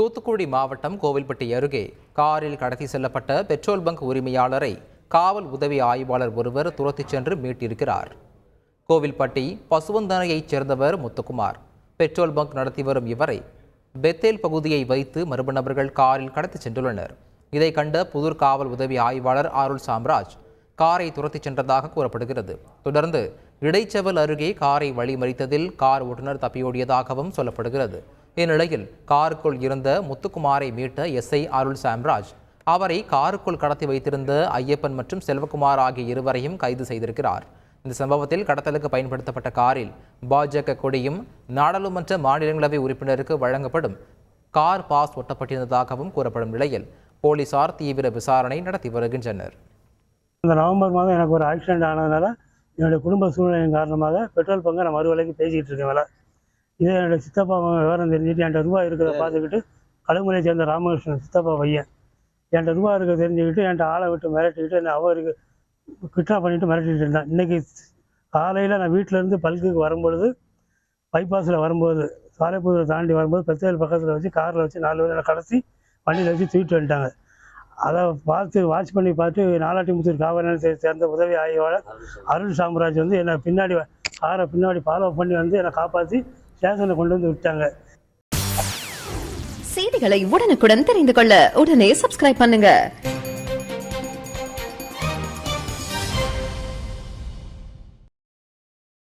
தூத்துக்குடி மாவட்டம் கோவில்பட்டி அருகே காரில் கடத்தி செல்லப்பட்ட பெட்ரோல் பங்க் உரிமையாளரை காவல் உதவி ஆய்வாளர் ஒருவர் துரத்திச் சென்று மீட்டிருக்கிறார். கோவில்பட்டி பசுவந்தனையைச் சேர்ந்தவர் முத்துக்குமார். பெட்ரோல் பங்க் நடத்தி வரும் இவரை பெத்தேல் பகுதியை வைத்து மர்ம நபர்கள் காரில் கடத்திச் சென்றுள்ளனர். இதை கண்ட புதூர் காவல் உதவி ஆய்வாளர் அருள் சாம்ராஜ் காரை துரத்திச் சென்றதாக கூறப்படுகிறது. தொடர்ந்து இடைச்செவல் அருகே காரை வழிமறித்ததில் கார் ஓட்டுநர் தப்பியோடியதாகவும் சொல்லப்படுகிறது. இந்நிலையில் காருக்குள் இருந்த முத்துக்குமாரை மீட்ட எஸ்ஐ அருள் சாம்ராஜ் அவரை காருக்குள் கடத்தி வைத்திருந்த ஐயப்பன் மற்றும் செல்வகுமார் ஆகிய இருவரையும் கைது செய்திருக்கிறார். இந்த சம்பவத்தில் கடத்தலுக்கு பயன்படுத்தப்பட்ட காரில் பாஜக கொடியும் நாடாளுமன்ற மாநிலங்களவை உறுப்பினருக்கு வழங்கப்படும் கார் பாஸ் ஒட்டப்பட்டிருந்ததாகவும் கூறப்படும் நிலையில் போலீசார் தீவிர விசாரணை நடத்தி வருகின்றனர். இந்த நவம்பர் மாதம் எனக்கு ஒரு ஆக்சிடென்ட் ஆனதுனால என்னுடைய குடும்ப சூழ்நிலையின் காரணமாக பெட்ரோல் பங்கை நான் மறுவிலைக்கு பேசிக்கிட்டு இருக்கேன் வேலை இதே என்னுடைய சித்தப்பா விவரம் தெரிஞ்சுட்டு என்கிட்ட ரூபா இருக்கிறத பார்த்துக்கிட்டு கழுமலையை சேர்ந்த ராமகிருஷ்ணன் சித்தப்பா பையன். என்கிட்ட ரூபா இருக்க தெரிஞ்சுக்கிட்டு என்கிட்ட ஆளை விட்டு மிரட்டிக்கிட்டு என்னை அவருக்கு கிட்னாப் பண்ணிட்டு மிரட்டிட்டு இருந்தான். இன்னைக்கு காலையில் நான் வீட்டில் இருந்து பல்குக்கு வரும்பொழுது பைபாஸில் வரும்போது சாலைப்புதூரை தாண்டி வரும்போது பெத்தேல் பக்கத்தில் வச்சு காரில் வச்சு நாலு பேர் கடத்தி வண்டியில் வச்சு தூக்கிட்டு வந்துட்டாங்க. அதை பார்த்து வாட்ச் பண்ணி பார்த்து நாலாட்டிமுத்தூர் காவல் சேர்ந்த உதவி ஆய்வாளர் அருள் சாம்ராஜ் வந்து என்னை பின்னாடி காரை பின்னாடி ஃபாலோ பண்ணி வந்து என்னை காப்பாற்றி ஸ்டேஷனில் கொண்டு வந்து விட்டாங்க. செய்திகளை உடனுக்குடன் தெரிந்து கொள்ள உடனே சப்ஸ்கிரைப் பண்ணுங்க.